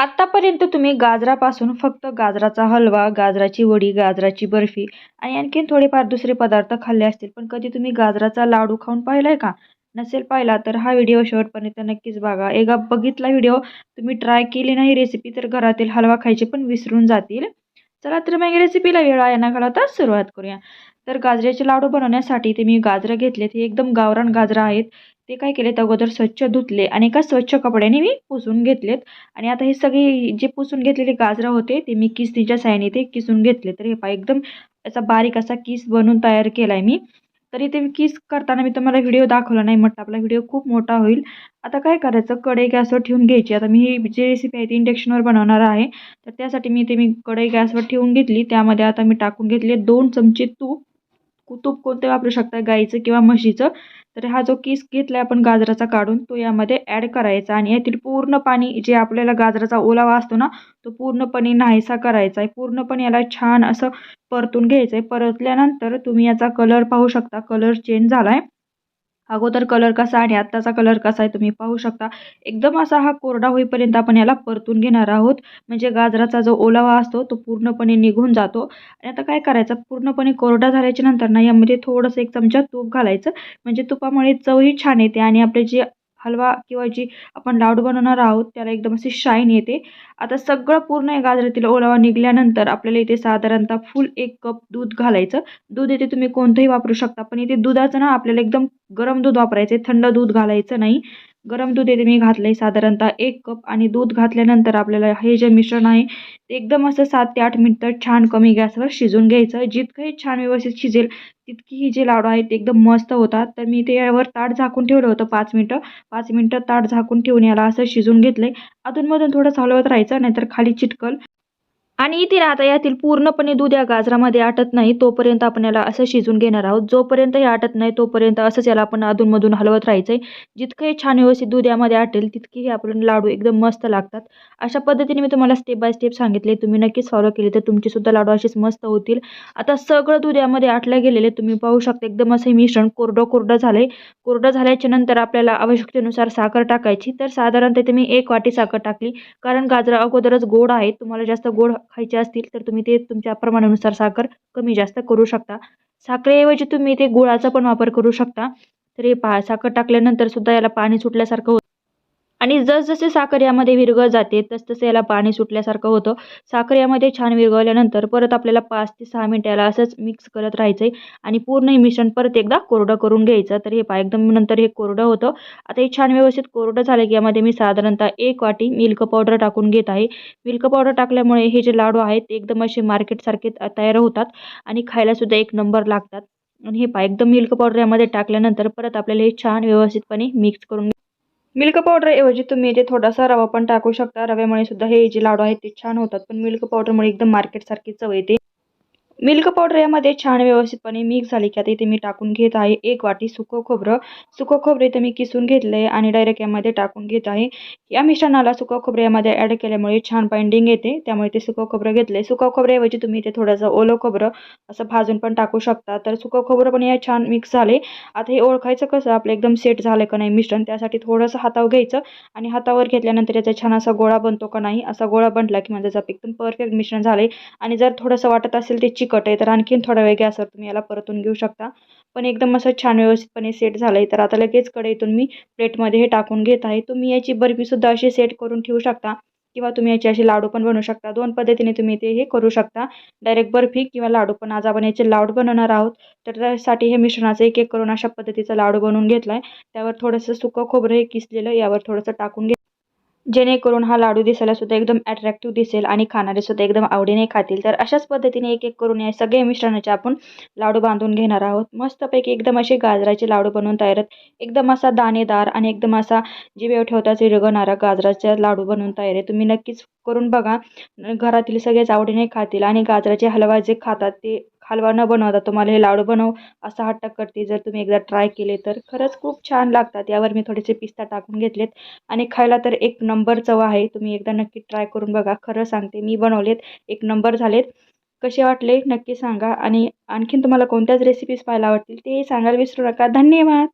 आत्तापर्यंत तुम्ही गाजरापासून फक्त गाजराचा हलवा गाजराची वडी गाजराची बर्फी आणि आणखीन थोडेफार दुसरे पदार्थ खाल्ले असतील. पण कधी तुम्ही गाजराचा लाडू खाऊन पाहिलाय का? नसेल पाहिला तर हा व्हिडिओ शेवटपर्यंत नक्कीच बघा. एकदा बघितला व्हिडिओ तुम्ही ट्राय केली नाही रेसिपी तर घरातील हलवा खायचे पण विसरून जातील. चला तर मग रेसिपीला वेळ आहे ना घालवता सुरुवात करूया. तर गाजराचे लाडू बनवण्यासाठी ते मी गाजरं घेतलेत. हे एकदम गावरान गाजरं आहेत. ते काय केलेत? अगोदर स्वच्छ धुतले आणि एका स्वच्छ कपड्याने मी पुसून घेतलेत. आणि आता हे सगळे जे पुसून घेतलेले गाजरं होते ते मी किसणीच्या साहाय्याने ते किसून घेतले. तर हे पहा एकदम असा बारीक असा किस बनवून तयार केला आहे मी. तरी ते किस करताना मी तुम्हाला व्हिडिओ दाखवला नाही म्हटलं आपला व्हिडिओ खूप मोठा होईल. आता काय करायचं? कढई गॅसवर ठेवून घ्यायची. आता मी ही जी रेसिपी आहे ती इंडक्शनवर बनवणार आहे. तर त्यासाठी मी ते मी कढई गॅसवर ठेवून घेतली. त्यामध्ये आता मी टाकून घेतले दोन चमचे तूप. तूप कोणते वापरू शकता गाईचं किंवा म्हशीचं. तर हा जो किस घेतला आहे आपण गाजराचा काढून तो यामध्ये ॲड करायचा आणि यातील पूर्ण पाणी जे आपल्याला गाजराचा ओलावा असतो ना तो पूर्णपणे नाहीसा करायचा आहे. पूर्णपणे याला छान असं परतून घ्यायचं आहे. परतल्यानंतर तुम्ही याचा कलर पाहू शकता. कलर चेंज झाला आहे अगोदर कलर कसा आणि आत्ताचा कलर कसा आहे तुम्ही पाहू शकता. एकदम असा हा कोरडा होईपर्यंत आपण याला परतून घेणार आहोत. म्हणजे गाजराचा जो ओलावा असतो तो पूर्णपणे निघून जातो. आणि आता काय करायचं? पूर्णपणे कोरडा झाल्याच्यानंतर ना यामध्ये थोडंसं एक चमचा तूप घालायचं. म्हणजे तुपामुळे चवही छान येते आणि आपले जे हलवा किंवा जी आपण लाडू बनवणार आहोत त्याला एकदम अशी शाईन येते. आता सगळं पूर्ण गाजरातील ओलावा निघाल्यानंतर आपल्याला इथे साधारणतः फुल एक कप दूध घालायचं. दूध इथे तुम्ही कोणतंही वापरू शकता पण इथे दुधाचं ना आपल्याला एकदम गरम दूध वापरायचं आहे थंड दूध घालायचं नाही. गरम दूध इथे मी घातलं आहे साधारणतः एक कप आणि दूध घातल्यानंतर आपल्याला हे जे मिश्रण आहे ते एकदम असं सात ते आठ मिनटं छान कमी गॅसवर शिजून घ्यायचं. जितकंही छान व्यवस्थित शिजेल तितकी ही जे लाडू आहेत ते एकदम मस्त होतात. तर मी ते यावर ताट झाकून ठेवलं होतं पाच मिनटं. पाच मिनटं ताट झाकून ठेवून याला असं शिजून घेतलं आहे अधूनमधून थोडं हलवत राहायचं नाहीतर खाली चिटकल. आणि इथे आता यातील पूर्णपणे दूध या गाजरामध्ये आटत नाही तोपर्यंत आपण याला असं शिजून घेणार आहोत. जोपर्यंत हे आटत नाही तोपर्यंत असंच याला आपण अधूनमधून हलवत राहायचं आहे जितकंही छान व्यवस्थित दूध यामध्ये आटेल तितकेही आपण लाडू एकदम मस्त लागतात. अशा पद्धतीने मी तुम्हाला स्टेप बाय स्टेप सांगितले. तुम्ही नक्कीच फॉलो केले तर तुमचेसुद्धा लाडू असेच मस्त होतील. आता सगळं दूध यामध्ये आटलं गेलेले तुम्ही पाहू शकता एकदम असं मिश्रण कोरडं कोरडं झालं आहे कोरडं झाल्याच्यानंतर आपल्याला आवश्यकतेनुसार साखर टाकायची. तर साधारणतः ते मी एक वाटी साखर टाकली. कारण गाजरा अगोदरच गोड आहे तुम्हाला जास्त गोड खायचे असतील तर तुम्ही ते तुमच्या प्रमाणानुसार साखर कमी जास्त करू शकता. साखरेऐवजी तुम्ही ते गुळाचा पण वापर करू शकता. तर हे पहा साखर टाकल्यानंतर सुद्धा याला पाणी सुटल्यासारखं होतं. आणि जसजसे साखर यामध्ये विरघळ जाते तसतसे याला पाणी सुटल्यासारखं होतं. साखर यामध्ये छान विरघळल्यानंतर परत आपल्याला पाच ते सहा मिनटं याला असंच मिक्स करत राहायचं आहे आणि पूर्ण हे मिश्रण परत एकदा कोरडं करून घ्यायचं. तर हे पा एकदम नंतर हे कोरडं होतं. आता हे छान व्यवस्थित कोरडं झालं की यामध्ये मी साधारणतः एक वाटी मिल्क पावडर टाकून घेत आहे. मिल्क पावडर टाकल्यामुळे हे जे लाडू आहेत ते एकदम असे मार्केटसारखे तयार होतात आणि खायलासुद्धा एक नंबर लागतात. आणि हे पा एकदम मिल्क पावडर यामध्ये टाकल्यानंतर परत आपल्याला हे छान व्यवस्थितपणे मिक्स करून मिल्क पावडरऐवजी तुम्ही इथे थोडासा रवा पण टाकू शकता. रव्यामुळे सुद्धा हे जे लाडू आहेत ते छान होतात. पण मिल्क पावडरमुळे एकदम मार्केटसारखी चव येते. मिल्क पावडर यामध्ये छान व्यवस्थितपणे मिक्स झाली की आता इथे मी टाकून घेत आहे एक वाटी सुकं खोबरं. सुकं खोबरं इथे मी किसून घेतलं आहे आणि डायरेक्ट यामध्ये टाकून घेत आहे. या मिश्रणाला सुकं खोबरं यामध्ये ॲड केल्यामुळे छान बाइंडिंग येते. त्यामुळे ते सुकं खोबरं घेतलं आहे सुकं खोबऱ्याऐवजी तुम्ही इथे थोडंसं ओलं खोबरं असं भाजून पण टाकू शकता. तर सुकं खोबरं पण या छान मिक्स झाले. आता हे ओळखायचं कसं? आपलं एकदम सेट झालं का नाही मिश्रण? त्यासाठी थोडंसं हातावर घ्यायचं आणि हातावर घेतल्यानंतर याचा छान असा गोळा बनतो का नाही? असा गोळा बनला की माझं एकदम परफेक्ट मिश्रण झाले आणि जर थोडंसं वाटत असेल ते चिकट आहे तर आणखीन थोडा वेळ गॅसवर तुम्ही याला परतून घेऊ शकता. पण एकदम असं छान व्यवस्थितपणे सेट झालं आहे तर आता लगेच कढईतून मी प्लेटमध्ये हे टाकून घेत आहे. तुम्ही याची बर्फीसुद्धा अशी सेट करून ठेवू शकता किंवा तुम्ही याचे असे लाडू पण बनवू शकता. दोन पद्धतीने तुम्ही ते हे करू शकता. डायरेक्ट बर्फी किंवा लाडू पण आज आपण याचे लाडू बनवणार आहोत. तर त्यासाठी हे मिश्रणाचं एक एक करून अशा पद्धतीचा लाडू बनवून घेतला आहे त्यावर थोडंसं सुकं खोबरं हे किसलेलं यावर थोडंसं टाकून घे जेणेकरून हा लाडू दिसायला सुद्धा एकदम अट्रॅक्टिव्ह दिसेल आणि खाणारे सुद्धा एकदम आवडीने खातील. तर अशाच पद्धतीने एक एक करून या सगळे मिश्रणाचे आपण लाडू बांधून घेणार आहोत. मस्तपैकी एकदम असे गाजराचे लाडू बनवून तयार आहेत. एकदम असा दाणेदार आणि एकदम असा जिभेवर ठेवताच विरघळणारा गाजराचा लाडू बनवून तयार आहे. तुम्ही नक्कीच करून बघा. घरातील सगळेच आवडीने खातील आणि गाजराचे हलवा जे खातात ते हलवा न बनवता तुम्हाला हे लाडू बनव असा हट्ट करते. जर तुम्ही एकदा ट्राय केले तर खरंच खूप छान लागतात. यावर मी थोडेसे पिस्ता टाकून घेतलेत. आणि खायला तर एक नंबर चव आहे. तुम्ही एकदा नक्की ट्राय करून बघा. खरं सांगते मी बनवलेत. एक नंबर झालेत. कसे वाटले? नक्की सांगा. आणि आणखीन तुम्हाला कोणत्याच रेसिपीज पाहायला आवडतील ते सांगायला विसरू नका. धन्यवाद!